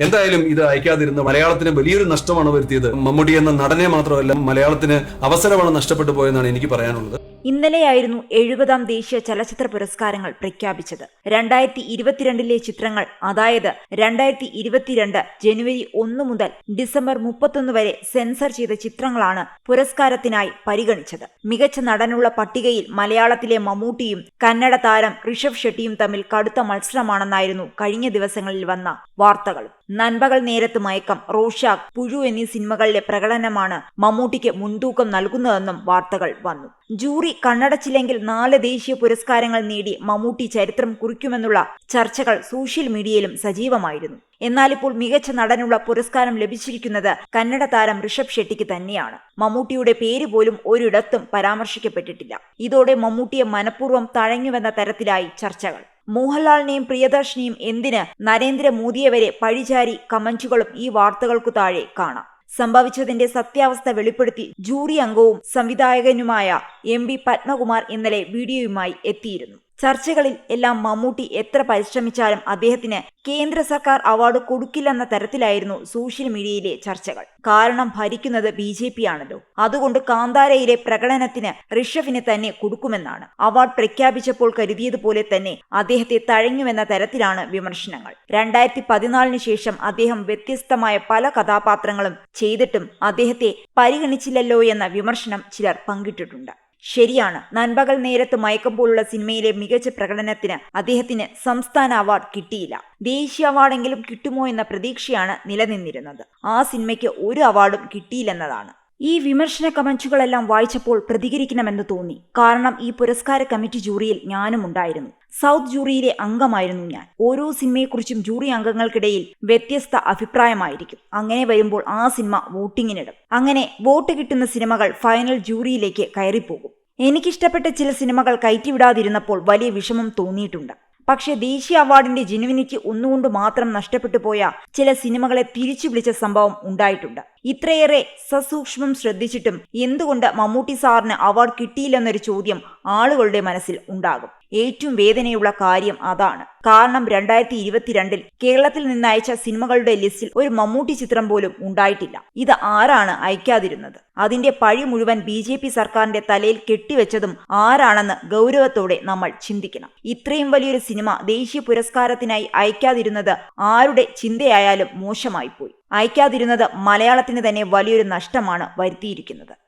എന്തായാലും ഇത് അയക്കാതിരുന്ന മലയാളത്തിന് വലിയൊരു നഷ്ടമാണ് വരുത്തിയത് മമ്മൂട്ടി എന്ന നടനെ മാത്രമല്ല മലയാളത്തിന് അവസരമാണ് നഷ്ടപ്പെട്ടു പോയെന്നാണ് എനിക്ക് പറയാനുള്ളത്. ഇന്നലെയായിരുന്നു എഴുപതാം ദേശീയ ചലച്ചിത്ര പുരസ്കാരങ്ങൾ പ്രഖ്യാപിച്ചത്. രണ്ടായിരത്തി ഇരുപത്തിരണ്ടിലെ ചിത്രങ്ങൾ അതായത് രണ്ടായിരത്തി ഇരുപത്തിരണ്ട് ജനുവരി ഒന്ന് മുതൽ ഡിസംബർ മുപ്പത്തൊന്ന് വരെ സെൻസർ ചെയ്ത ചിത്രങ്ങളാണ് പുരസ്കാരത്തിനായി പരിഗണിച്ചത്. മികച്ച നടനുള്ള പട്ടികയിൽ മലയാളത്തിലെ മമ്മൂട്ടിയും കന്നഡ താരം ഋഷഭ് ഷെട്ടിയും തമ്മിൽ കടുത്ത മത്സരമാണെന്നായിരുന്നു കഴിഞ്ഞ ദിവസങ്ങളിൽ വന്ന വാർത്തകൾ നൻപകൽ നേരത്ത് മയക്കം റോഷാക്ക് പുഴു എന്നീ സിനിമകളിലെ പ്രകടനമാണ് മമ്മൂട്ടിക്ക് മുൻതൂക്കം നൽകുന്നതെന്നും വാർത്തകൾ വന്നു. ജൂറി കണ്ണടച്ചില്ലെങ്കിൽ നാല് ദേശീയ പുരസ്കാരങ്ങൾ നേടി മമ്മൂട്ടി ചരിത്രം കുറിക്കുമെന്നുള്ള ചർച്ചകൾ സോഷ്യൽ മീഡിയയിലും സജീവമായിരുന്നു. എന്നാൽ ഇപ്പോൾ മികച്ച നടനുള്ള പുരസ്കാരം ലഭിച്ചിരിക്കുന്നത് കന്നഡ താരം ഋഷഭ് ഷെട്ടിക്ക് തന്നെയാണ്. മമ്മൂട്ടിയുടെ പേര് പോലും ഒരിടത്തും പരാമർശിക്കപ്പെട്ടിട്ടില്ല. ഇതോടെ മമ്മൂട്ടിയെ മനഃപൂർവം തഴഞ്ഞുവെന്ന തരത്തിലായി ചർച്ചകൾ. മോഹൻലാലിനെയും പ്രിയദർശിനിയും എന്തിന് നരേന്ദ്രമോദിയെ വരെ പഴിചാരി കമന്റുകളും ഈ വാർത്തകൾക്കു താഴെ കാണാം. സംഭവിച്ചതിന്റെ സത്യാവസ്ഥ വെളിപ്പെടുത്തി ജൂറി അംഗവും സംവിധായകനുമായ എം പത്മകുമാർ ഇന്നലെ വീഡിയോയുമായി എത്തിയിരുന്നു. ചർച്ചകളിൽ എല്ലാം മമ്മൂട്ടി എത്ര പരിശ്രമിച്ചാലും അദ്ദേഹത്തിന് കേന്ദ്ര സർക്കാർ അവാർഡ് കൊടുക്കില്ലെന്ന തരത്തിലായിരുന്നു സോഷ്യൽ മീഡിയയിലെ ചർച്ചകൾ. കാരണം ഭരിക്കുന്നത് ബി ജെ പി ആണല്ലോ. അതുകൊണ്ട് കാന്താരയിലെ പ്രകടനത്തിന് ഋഷഭിന് തന്നെ കൊടുക്കുമെന്നാണ്. അവാർഡ് പ്രഖ്യാപിച്ചപ്പോൾ കരുതിയതുപോലെ തന്നെ അദ്ദേഹത്തെ തഴഞ്ഞുവെന്ന തരത്തിലാണ് വിമർശനങ്ങൾ. രണ്ടായിരത്തി പതിനാലിന് ശേഷം അദ്ദേഹം വ്യത്യസ്തമായ പല കഥാപാത്രങ്ങളും ചെയ്തിട്ടും അദ്ദേഹത്തെ പരിഗണിച്ചില്ലല്ലോ എന്ന വിമർശനം ചിലർ പങ്കിട്ടിട്ടുണ്ട്. ശരിയാണ്. നൻപകൽ നേരത്ത് മയക്കം പോലുള്ള സിനിമയിലെ മികച്ച പ്രകടനത്തിന് അദ്ദേഹത്തിന് സംസ്ഥാന അവാർഡ് കിട്ടിയില്ല. ദേശീയ അവാർഡെങ്കിലും കിട്ടുമോ എന്ന പ്രതീക്ഷയാണ് നിലനിന്നിരുന്നത്. ആ സിനിമയ്ക്ക് ഒരു അവാർഡും കിട്ടിയില്ലെന്നതാണ്. ഈ വിമർശന കമന്റുകളെല്ലാം വായിച്ചപ്പോൾ പ്രതികരിക്കണമെന്ന് തോന്നി. കാരണം ഈ പുരസ്കാര കമ്മിറ്റി ജൂറിയിൽ ഞാനും ഉണ്ടായിരുന്നു. സൗത്ത് ജൂറിയിലെ അംഗമായിരുന്നു ഞാൻ. ഓരോ സിനിമയെക്കുറിച്ചും ജൂറി അംഗങ്ങൾക്കിടയിൽ വ്യത്യസ്ത അഭിപ്രായമായിരിക്കും. അങ്ങനെ വരുമ്പോൾ ആ സിനിമ വോട്ടിങ്ങിനിടും. അങ്ങനെ വോട്ട് കിട്ടുന്ന സിനിമകൾ ഫൈനൽ ജൂറിയിലേക്ക് കയറിപ്പോകും. എനിക്കിഷ്ടപ്പെട്ട ചില സിനിമകൾ കയറ്റിവിടാതിരുന്നപ്പോൾ വലിയ വിഷമം തോന്നിയിട്ടുണ്ട്. പക്ഷേ ദേശീയ അവാർഡിന്റെ ജെനുവിനിറ്റി ഒന്നുകൊണ്ട് മാത്രം നഷ്ടപ്പെട്ടു പോയ ചില സിനിമകളെ തിരിച്ചു വിളിച്ച സംഭവം ഉണ്ടായിട്ടുണ്ട്. ഇത്രയേറെ സസൂക്ഷ്മം ശ്രദ്ധിച്ചിട്ടും എന്തുകൊണ്ട് മമ്മൂട്ടി സാറിന് അവാർഡ് കിട്ടിയില്ലെന്നൊരു ചോദ്യം ആളുകളുടെ മനസ്സിൽ ഉണ്ടാകും. ഏറ്റവും വേദനയുള്ള കാര്യം അതാണ്. കാരണം രണ്ടായിരത്തി ഇരുപത്തിരണ്ടിൽ കേരളത്തിൽ നിന്ന് അയച്ച സിനിമകളുടെ ലിസ്റ്റിൽ ഒരു മമ്മൂട്ടി ചിത്രം പോലും ഉണ്ടായിട്ടില്ല. ഇത് ആരാണ് അയക്കാതിരുന്നത്? അതിന്റെ പഴി മുഴുവൻ ബി ജെ പി സർക്കാരിന്റെ തലയിൽ കെട്ടിവെച്ചതും ആരാണെന്ന് ഗൗരവത്തോടെ നമ്മൾ ചിന്തിക്കണം. ഇത്രയും വലിയൊരു സിനിമ ദേശീയ പുരസ്കാരത്തിനായി അയക്കാതിരുന്നത് ആരുടെ ചിന്തയായാലും മോശമായിപ്പോയി. അയക്കാതിരുന്നത് മലയാളത്തിന് തന്നെ വലിയൊരു നഷ്ടമാണ് വരുത്തിയിരിക്കുന്നത്.